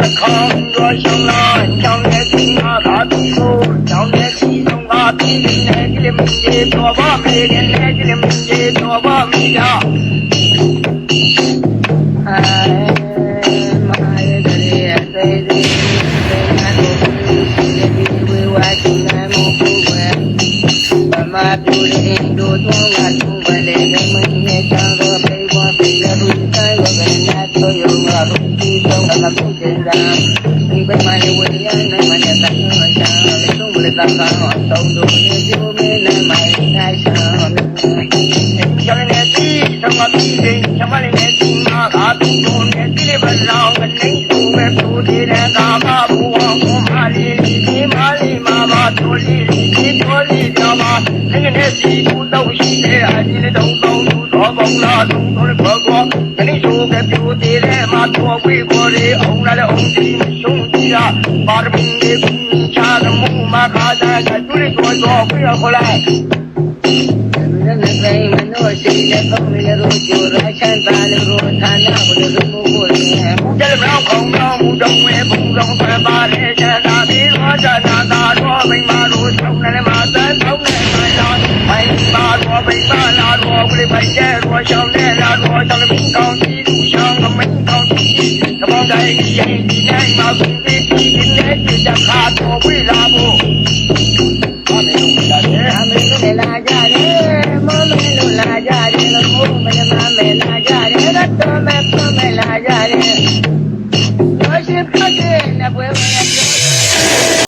不了个康若香啦，香叶金啊大东手，香叶西中啊比人来给你们的多把没人来给你们的多把没呀。哎妈呀，这里谁的谁难不谁的为 三 ตัวเวโกเรองค์ละละองค์ที่ชงจีราบารมีเอกุชาลมุมาคาตาจุริตัวตัวเวโกละမသိမနိုစီလက်ပုံမီရူကျူရာချန်ပါလူရူဌာနဘုလူမှုကိုလည်းဘုဒ္ဓမောင်းကောင်းတော်မူတော်ဝဲဘုံတော်ဆံပါလေချန်သာပြီးသောချနာသာတော်မိမာလူဆုံးလည်းမသန်ဆုံးလည်းမလောဘိုင်ပါတော်ဘိပါလာတော်ဝိပိုင်ကျဲတော်ရှောင်းလည်းလာတော်ရှောင်းလည်းကောင်းကြီး ရင်နိုင်မှာဘူးဒီဒီနဲ့ဒီတခါတော့ဝိလာဘူး Pueblo